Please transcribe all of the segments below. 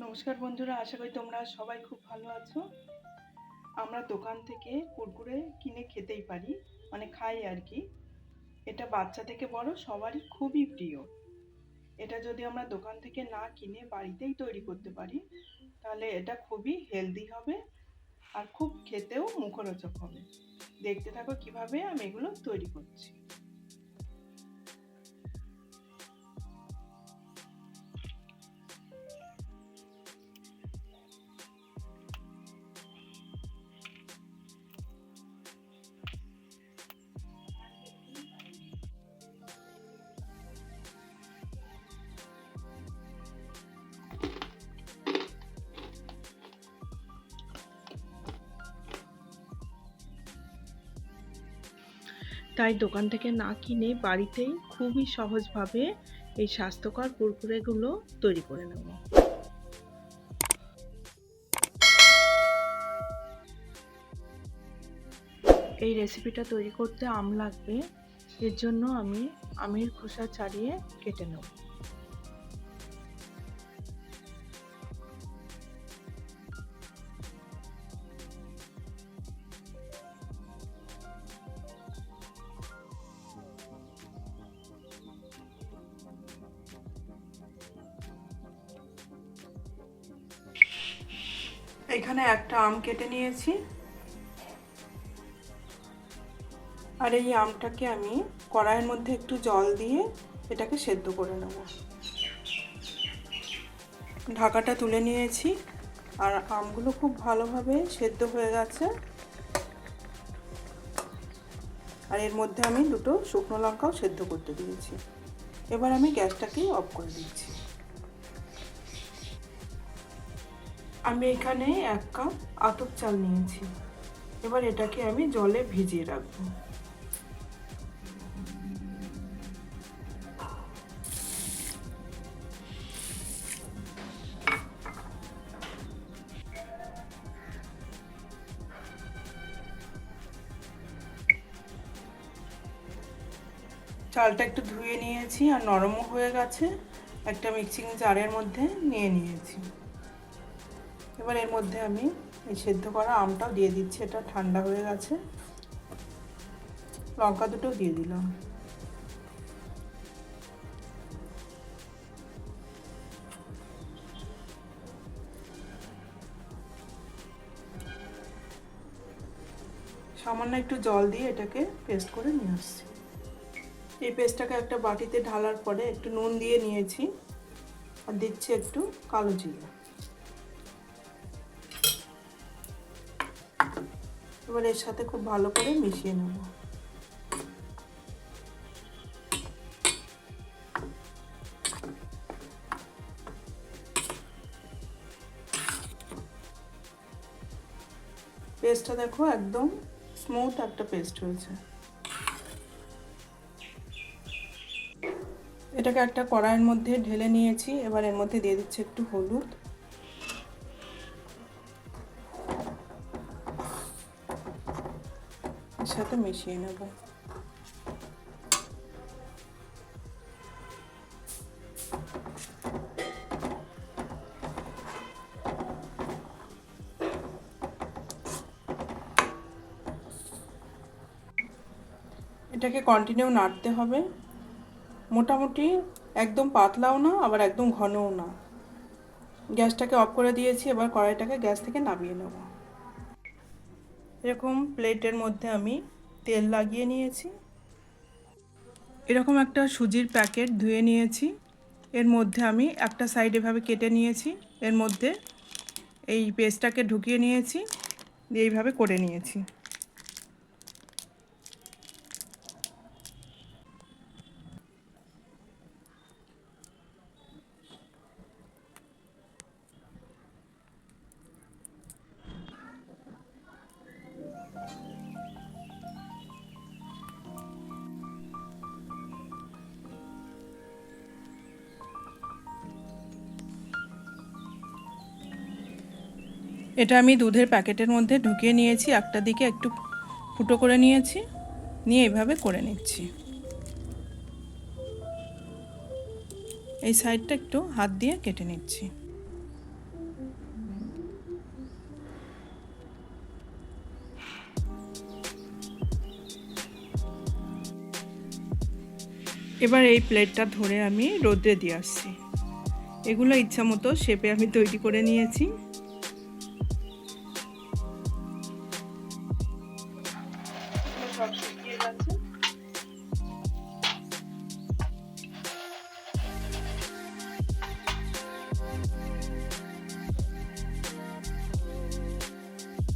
নমস্কার বন্ধুরা, আশা করি তোমরা সবাই খুব ভালো আছো। আমরা দোকান থেকে কুরকুরে কিনে খেতেই পারি মানে খাই আর কি। এটা বাচ্চা থেকে বড়, সবারই খুবই প্রিয়। এটা যদি আমরা দোকান থেকে না কিনে বাড়িতেই তৈরি করতে পারি, তাহলে এটা খুবই হেলদি হবে আর খুব খেতেও মুখরোচক হবে। দেখতে থাকো কীভাবে আমি এগুলো তৈরি করছি। তাই দোকান থেকে না কিনে বাড়িতেই খুবই সহজভাবে এই স্বাস্থ্যকর কুরকুরেগুলো তৈরি করে নেব। এই রেসিপিটা তৈরি করতে আম লাগবে, এর জন্য আমি আমের খোসা ছাড়িয়ে কেটে নেব। এখানে একটা আম কেটে নিয়েছি। আর এই আমটাকে আমি কড়াইয়ের মধ্যে একটু জল দিয়ে এটাকে সেদ্ধ করে নেব। ঢাকাটা তুলে নিয়েছি। আর আমগুলো খুব ভালোভাবে সেদ্ধ হয়ে গেছে। আর এর মধ্যে আমি দুটো শুকনো লঙ্কাও সেদ্ধ করতে দিয়েছি। এবার আমি গ্যাসটাকে অফ করে দিচ্ছি। আমি এখানে এক কাপ আতপ চাল নিয়েছি। এবার এটাকে আমি জলে ভিজিয়ে রাখব। চালটা একটু ধুয়ে নিয়েছি, আর নরমও হয়ে গেছে। একটা মিক্সিং জারের মধ্যে নিয়ে নিয়েছি। এবার এর মধ্যে আমি এই সেদ্ধ করা আমটাও দিয়ে দিচ্ছি, এটা ঠান্ডা হয়ে গেছে। লঙ্কা দুটো দিয়ে দিলাম। সামান্য একটু জল দিয়ে এটাকে পেস্ট করে নিয়ে আসছি। এই পেস্টটাকে একটা বাটিতে ঢালার পরে একটু নুন দিয়ে নিয়েছি, আর দিচ্ছি একটু কালো জিরা। এবার এর সাথে খুব ভালো করে মিশিয়ে নেব। পেস্টটা দেখো একদম স্মুথ একটা পেস্ট হয়েছে। এটাকে একটা কড়াইয়ের মধ্যে ঢেলে নিয়েছি, এবার এর মধ্যে দিয়ে দিচ্ছি একটু হলুদ। সাথে মিশিয়ে নেব। এটাকে কন্টিনিউ নাড়তে হবে। মোটামুটি একদম পাতলাও না, আবার একদম ঘনও না। গ্যাসটাকে অফ করে দিয়েছি, এবার কড়াইটাকে গ্যাস থেকে নামিয়ে নেব। এরকম প্লেটের মধ্যে আমি তেল লাগিয়ে নিয়েছি। এরকম একটা সুজির প্যাকেট ধুয়ে নিয়েছি। এর মধ্যে আমি একটা সাইড এভাবে কেটে নিয়েছি। এর মধ্যে এই পেস্টটাকে ঢুকিয়ে নিয়েছি। এইভাবে করে নিয়েছি। এটা আমি দুধের প্যাকেটের মধ্যে ঢুকিয়ে নিয়েছি, একটা দিকে একটু ফুটো করে নিয়েছি, নিয়ে এভাবে করে নিচ্ছি। এই সাইডটা একটু হাত দিয়ে কেটে নিচ্ছি। এবার এই প্লেটটা ধরে আমি রোদ্রে দিয়ে আসছি। এগুলো ইচ্ছা মতো শেপে আমি তৈরি করে নিয়েছি।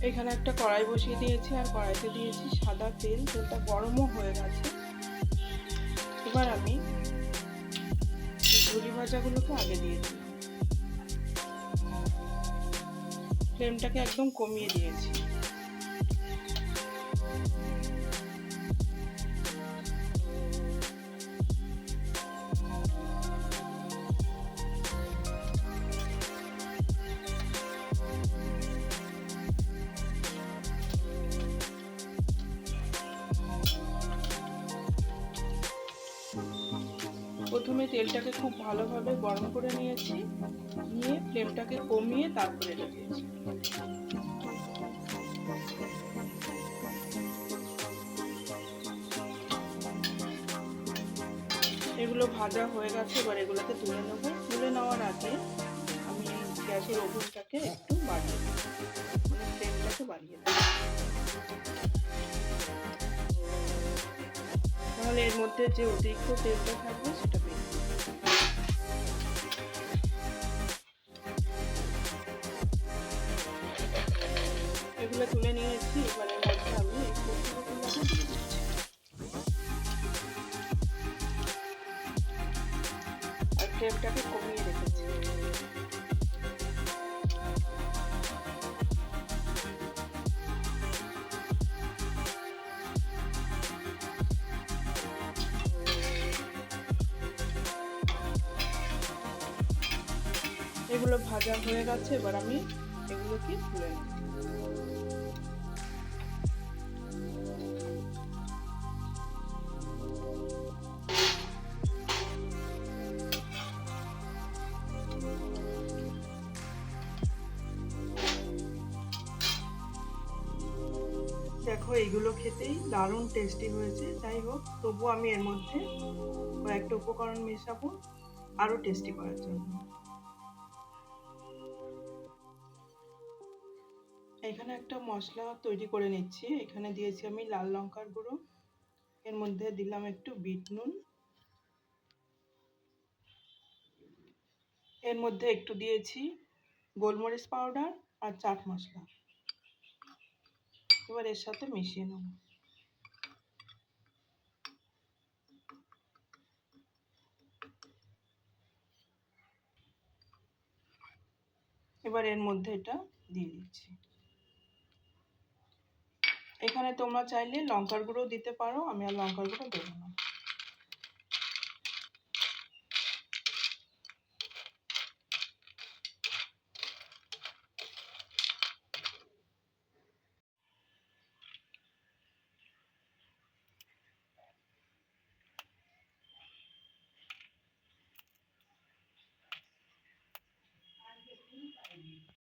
এখানে একটা কড়াই বসিয়ে দিয়েছি, আর কড়াইতে দিয়েছি সাদা তেল, তেলটা গরমও হয়ে গেছে। এবার আমি ঝুরি ভাজাগুলোকে আগে দিয়ে দিই। ফ্লেমটাকে একদম কমিয়ে দিয়েছি। প্রথমে তেলটাকে খুব ভালোভাবে গরম করে নিয়েছি, নিয়ে ফ্লেমটাকে কমিয়ে তারপরে দিয়েছি। এগুলো ভাজা হয়ে গেছে, এবার এগুলোকে তুলে নেব। তুলে নেওয়ার আগে আমি গ্যাসের ওভেনটাকে একটু বাড়িয়ে মানে ফ্লেমটাকে বাড়িয়ে দেবো তাহলে এর মধ্যে যে অতিরিক্ত তেলটা থাকবে তুলে নিয়েছি এবার মধ্যে আমি আর ফ্লেমটাকে কমিয়ে এগুলো ভাজা হয়ে গেছে, এবার আমি এগুলোকে তুলে নেব। দেখো এইগুলো খেতেই দারুণ টেস্টি হয়েছে। যাই হোক তবু আমি এর মধ্যে কয়েকটা উপকরণ মেশাবো, আরও টেস্টি করার জন্য। এখানে একটা মশলা তৈরি করে নিচ্ছি। এখানে দিয়েছি আমি লাল লঙ্কার গুঁড়ো। এর মধ্যে দিলাম একটু বিট নুন। এর মধ্যে একটু দিয়েছি গোলমরিচ পাউডার আর চাট মশলা। এবার এর সাথে মিশিয়ে নেব। এবার এর মধ্যে এটা দিয়ে দিচ্ছি। এখানে তোমরা চাইলে লঙ্কার গুঁড়ো দিতে পারো, আমি আর লঙ্কার গুঁড়ো দেবো না।